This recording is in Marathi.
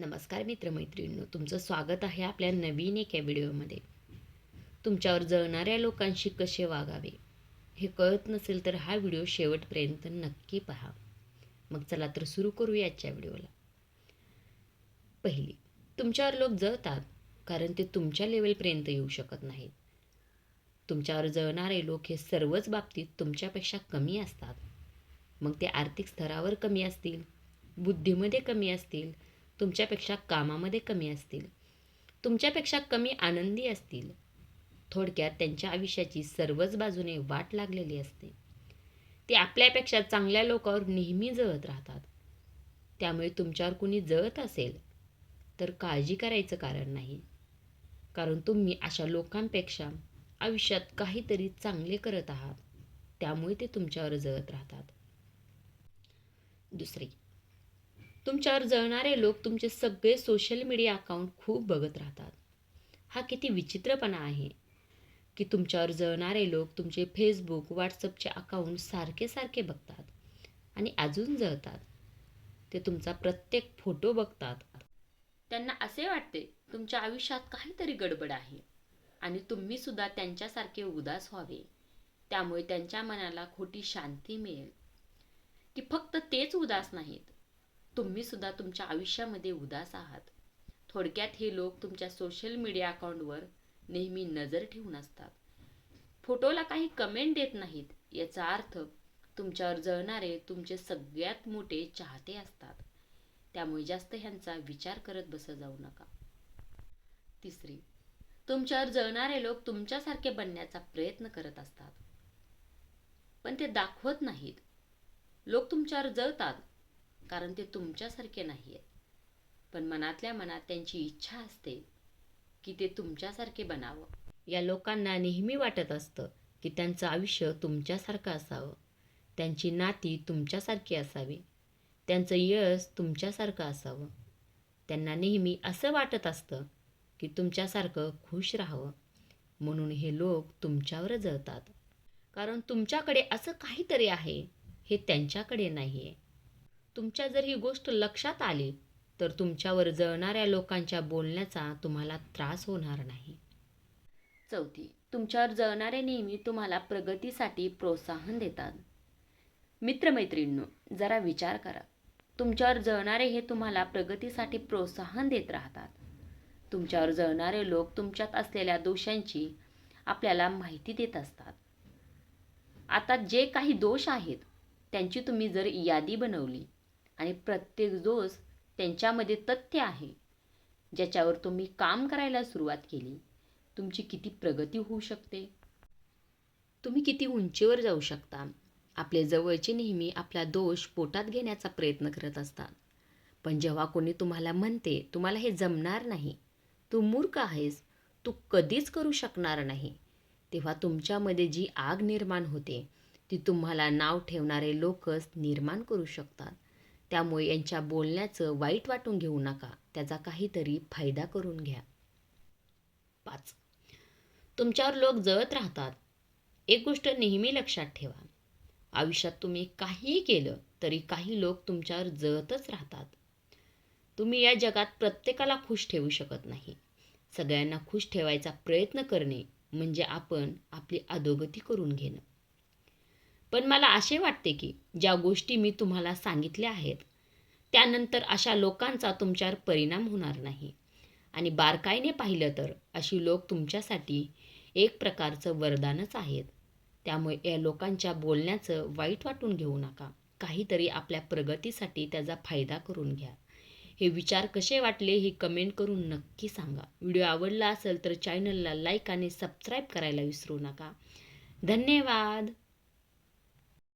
नमस्कार मित्रमैत्रिणींनो तुमचं स्वागत आहे आपल्या नवीन एका व्हिडिओमध्ये. तुमच्यावर जळणाऱ्या लोकांशी कसे वागावे हे कळत नसेल तर हा व्हिडिओ शेवटपर्यंत नक्की पहा. मग चला तर सुरू करूया आजच्या व्हिडिओला. पहिली तुमच्यावर लोक जळतात कारण ते तुमच्या लेवलपर्यंत येऊ शकत नाहीत. तुमच्यावर जळणारे लोक हे सर्वच बाबतीत तुमच्यापेक्षा कमी असतात. मग ते आर्थिक स्तरावर कमी असतील बुद्धीमध्ये कमी असतील तुमच्यापेक्षा कामामध्ये कमी असतील. तुमच्यापेक्षा कमी आनंदी असतील. थोडक्यात त्यांच्या आयुष्याची सर्वच बाजूने वाट लागलेली असते. ते आपल्यापेक्षा चांगल्या लोकांवर नेहमी जळत राहतात. त्यामुळे तुमच्यावर कुणी जळत असेल तर काळजी करायचं कारण नाही. कारण तुम्ही अशा लोकांपेक्षा आयुष्यात काहीतरी चांगले करत आहात. त्यामुळे ते तुमच्यावर जळत राहतात. दुसरी तुमच्यावर जळणारे लोक तुमचे सगळे सोशल मीडिया अकाउंट खूप बघत राहतात. हा किती विचित्रपणा आहे की तुमच्यावर जळणारे लोक तुमचे फेसबुक व्हॉट्सअपचे अकाउंट सारखे सारखे बघतात आणि अजून जळतात. ते तुमचा प्रत्येक फोटो बघतात. त्यांना असे वाटते तुमच्या आयुष्यात काहीतरी गडबड आहे आणि तुम्ही सुद्धा त्यांच्यासारखे उदास व्हावे. त्यामुळे त्यांच्या मनाला खोटी शांती मिळेल. की फक्त तेच उदास नाहीत तुम्ही सुद्धा तुमच्या आयुष्यामध्ये उदास आहात. थोडक्यात हे लोक तुमच्या सोशल मीडिया अकाउंटवर नेहमी नजर ठेवून असतात. फोटोला काही कमेंट देत नाहीत याचा अर्थ तुमच्यावर जळणारे तुमचे सगळ्यात मोठे चाहते असतात. त्यामुळे जास्त ह्यांचा विचार करत बसत जाऊ नका. तिसरी तुमच्यावर जळणारे लोक तुमच्यासारखे बनण्याचा प्रयत्न करत असतात. पण ते दाखवत नाहीत. लोक तुमच्यावर जळतात. कारण ते तुमच्यासारखे नाही आहेत पण मनातल्या मनात त्यांची इच्छा असते की ते तुमच्यासारखे बनावं. या लोकांना नेहमी वाटत असतं की त्यांचं आयुष्य तुमच्यासारखं असावं. त्यांची नाती तुमच्यासारखी असावी. त्यांचं यश तुमच्यासारखं असावं. त्यांना नेहमी असं वाटत असतं की तुमच्यासारखं खुश राहावं. म्हणून हे लोक तुमच्यावर जळतात. कारण तुमच्याकडे असं काहीतरी आहे हे त्यांच्याकडे नाही आहे तुमच्या जर ही गोष्ट लक्षात आली तर तुमच्यावर जळणाऱ्या लोकांच्या बोलण्याचा तुम्हाला त्रास होणार नाही. चौथी तुमच्यावर जळणारे नेहमी तुम्हाला प्रगतीसाठी प्रोत्साहन देतात. मित्रमैत्रिणींनो जरा विचार करा. तुमच्यावर जळणारे हे तुम्हाला प्रगतीसाठी प्रोत्साहन देत राहतात. तुमच्यावर जळणारे लोक तुमच्यात असलेल्या दोषांची आपल्याला माहिती देत असतात. आता जे काही दोष आहेत त्यांची तुम्ही जर यादी बनवली आणि प्रत्येक दोष त्यांच्यामध्ये तथ्य आहे. ज्याच्यावर तुम्ही काम करायला सुरुवात केली तुमची किती प्रगती होऊ शकते? तुम्ही किती उंचीवर जाऊ शकता? आपले जवळचे नेहमी आपला दोष पोटात घेण्याचा प्रयत्न करत असतात. पण जेव्हा कोणी तुम्हाला म्हणते तुम्हाला हे जमणार नाही तू मूर्ख आहेस तू कधीच करू शकणार नाही तेव्हा तुमच्यामध्ये जी आग निर्माण होते ती तुम्हाला नाव ठेवणारे लोकच निर्माण करू शकतात. त्यामुळे यांच्या बोलण्याचं वाईट वाटून घेऊ नका. त्याचा काहीतरी फायदा करून घ्या. पाच. तुमच्यावर लोक जळत राहतात. एक गोष्ट नेहमी लक्षात ठेवा. आयुष्यात तुम्ही काहीही केलं तरी काही लोक तुमच्यावर जळतच राहतात. तुम्ही या जगात प्रत्येकाला खुश ठेवू शकत नाही. सगळ्यांना खुश ठेवायचा प्रयत्न करणे म्हणजे आपण आपली अधोगती करून घेणं. पण मला असे वाटते की ज्या गोष्टी मी तुम्हाला सांगितल्या आहेत त्यानंतर अशा लोकांचा तुमच्यावर परिणाम होणार नाही. आणि बारकाईने पाहिलं तर अशी लोक तुमच्यासाठी एक प्रकारचं वरदानच आहेत. त्यामुळे या लोकांच्या बोलण्याचं वाईट वाटून घेऊ नका. काहीतरी आपल्या प्रगतीसाठी त्याचा फायदा करून घ्या. हे विचार कसे वाटले हे कमेंट करून नक्की सांगा. व्हिडिओ आवडला असेल तर चॅनलला लाईक आणि सबस्क्राईब करायला विसरू नका. धन्यवाद!